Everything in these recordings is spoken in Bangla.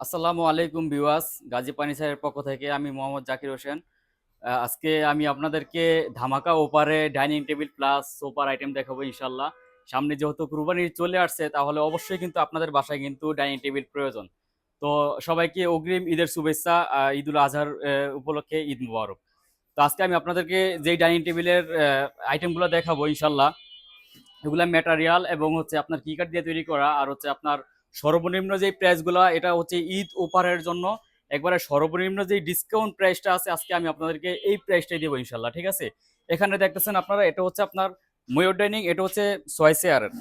আসসালামু আলাইকুম বিওয়াস গাজী পানি পক্ষ থেকে আমি মোহাম্মদ জাকির হোসেন। আজকে আমি আপনাদেরকে ধামাকা ওপারে ডাইনিং টেবিল প্লাস সোফার আইটেম দেখাবো ইনশাল্লাহ সামনে যেহেতু কুরবানি চলে আসছে, তাহলে অবশ্যই কিন্তু আপনাদের বাসায় কিন্তু ডাইনিং টেবিল প্রয়োজন। তো সবাইকে অগ্রিম ঈদের শুভেচ্ছা ঈদুল আজহার উপলক্ষে ঈদ মুবারক। তো আজকে আমি আপনাদেরকে যেই ডাইনিং টেবিলের আইটেমগুলো দেখাবো ইনশাল্লাহ এগুলা ম্যাটারিয়াল এবং হচ্ছে আপনার কি কাঠ দিয়ে তৈরি করা, আর হচ্ছে আপনার সর্বনিম্ন যে প্রাইসগুলো, এটা হচ্ছে ঈদ ওপারের জন্য। একবারে সর্বনিম্ন যে ডিসকাউন্ট প্রাইসটা আছে, আজকে আমি আপনাদেরকে এই প্রাইসটাই দেবো ইনশাল্লাহ, ঠিক আছে? এখানে দেখতেছেন আপনারা, এটা হচ্ছে আপনার ময়ূর ডাইনিং, এটা হচ্ছে ছয় চেয়ারের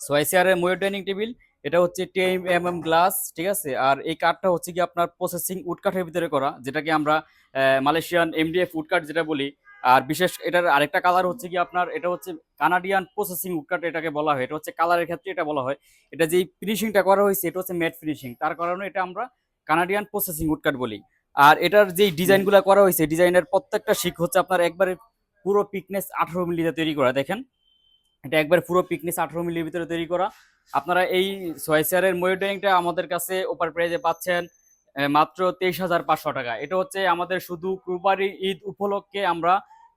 ছয় চেয়ারের ময়ূর ডাইনিং টেবিল, এটা হচ্ছে টেন এম এম গ্লাস ঠিক আছে? আর এই কাঠটা হচ্ছে কি আপনার প্রসেসিং উড কাঠের ভিতরে করা, যেটাকে আমরা মালয়েশিয়ান এমডিএফ উড কাঠ যেটা বলি আর বিশেষ এটার আরেকটা কালার হচ্ছে কি আপনার, এটা হচ্ছে কানাডিয়ান প্রসেসিং উড কাঠ এটাকে বলা হয়। এটা হচ্ছে কালারের ক্ষেত্রে এটা বলা হয়। এটা যেই ফিনিশিংটা করা হয়েছে, এটা হচ্ছে ম্যাট ফিনিশিং তার কারণে এটা আমরা কানাডিয়ান প্রসেসিং উড কাঠ বলি। আর এটার যেই ডিজাইনগুলো করা হয়েছে ডিজাইনের প্রত্যেকটা শিক হচ্ছে আপনার একবারে পুরো পিকনেস আঠারো মিলিতে তৈরি করা। দেখেন, এটা একবার পুরো পিকনেস আঠারো মিলির ভিতরে তৈরি করা। আপনারা এই ছয় চেয়ারের ময়ূর ডাইনিংটা আমাদের কাছে ওপার প্রাইজে পাচ্ছেন মাত্র তেইশ হাজার পাঁচশো টাকা। এটা হচ্ছে আমাদের শুধু কুরবানি ঈদ উপলক্ষে আমরা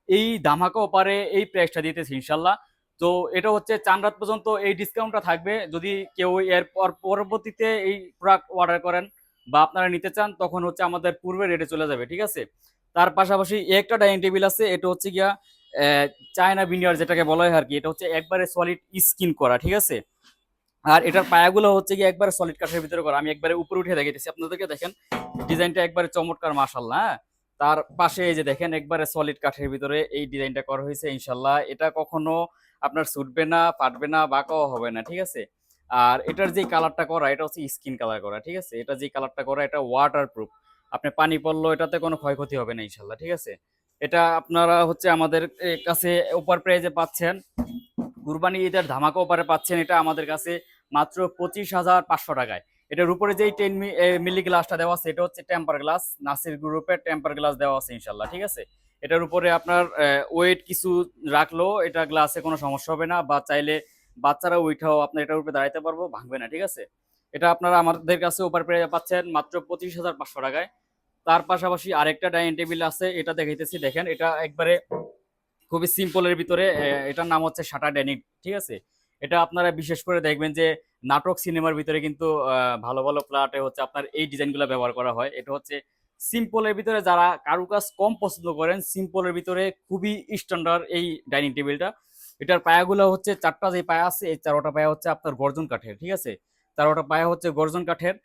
এই ধামাকা ওপারে এই প্রাইসটা দিতেছি ইনশাল্লাহ। তো এটা হচ্ছে চান রাত পর্যন্ত এই ডিসকাউন্টটা থাকবে। যদি কেউ এর পর, পরবর্তীতে এই প্রোডাক্ট অর্ডার করেন বা আপনারা নিতে চান, তখন হচ্ছে আমাদের পূর্বে রেটে চলে যাবে, ঠিক আছে? তার পাশাপাশি একটা ডাইনিং টেবিল আছে, এটা হচ্ছে গিয়া চায়না বিনিয়ার যেটাকে বলা হয় আর কি, এটা হচ্ছে একবারে সলিড স্কিন করা, ঠিক আছে? আর এটার পায়াগুলো হচ্ছে গিয়ে একবারে সলিড কাঠের ভিতরে করা। আমি একবারে উপরে উঠে দেখাইতেছি। আপনাদেরকে দেখেন ডিজাইনটা একবারে চমৎকার মাশাল্লাহ হ্যাঁ? তার পাশে এই যে দেখেন, একবারে সলিড কাঠের ভিতরে এই ডিজাইনটা করা হয়েছে, ইনশাল্লাহ। এটা কখনো আপনার ছুটবে না, ফাটবে না বাঁকাও হবে না, ঠিক আছে? আর এটার যে কালারটা করা, এটা হচ্ছে স্কিন কালার করা, ঠিক আছে? এটা যে কালারটা করা, এটা ওয়াটার প্রুফ আপনি পানি পড়ল এটাতে কোনো ক্ষয়ক্ষতি হবে না, ইনশাল্লাহ, ঠিক আছে? এটা আপনারা হচ্ছে আমাদের কাছে ওপার প্রাইজে পাচ্ছেন। কুরবানি ঈদের ধামাকা ওপারে পাচ্ছেন এটা আমাদের কাছে মাত্র পঁচিশ হাজার পাঁচশো টাকায়। এটার উপরে যেই টেন মিলি গ্লাসটা দেওয়া আছে, এটা হচ্ছে টেম্পার গ্লাস নাসির গ্রুপের টেম্পার গ্লাস দেওয়া আছে ইনশাল্লাহ ঠিক আছে? এটার উপরে আপনার ওয়েট কিছু রাখল এটা গ্লাসে কোনো সমস্যা হবে না, বা চাইলে বাচ্চারা ওইটাও আপনার এটার উপরে দাঁড়াইতে পারব, ভাঙবে না, ঠিক আছে? এটা আপনারা আমাদের কাছে ওপার পেয়ে পাচ্ছেন মাত্র পঁচিশ হাজার পাঁচশো টাকায়। তার পাশাপাশি আরেকটা ডাইনিং টেবিল আছে, এটা দেখাইতেছি, দেখেন, এটা একবারে খুবই সিম্পলের ভিতরে এটার নাম হচ্ছে শাটা ডাইনিং, ঠিক আছে? এটা আপনারা বিশেষ করে দেখবেন যে নাটক সিনেমার ভিতরে কিন্তু ভালো ভালো প্লাটে হচ্ছে আপনার এই ডিজাইনগুলো ব্যবহার করা হয়। এটা হচ্ছে সিম্পলের ভিতরে যারা কারুকাজ কম পছন্দ করেন, সিম্পলের ভিতরে খুবই স্ট্যান্ডার্ড এই ডাইনিং টেবিলটা এটার পায়াগুলো হচ্ছে চারটা যে পায়া আছে, এই চারোটা পায়া হচ্ছে আপনার গর্জন কাঠের, ঠিক আছে? চারোটা পায়া হচ্ছে গর্জন কাঠের।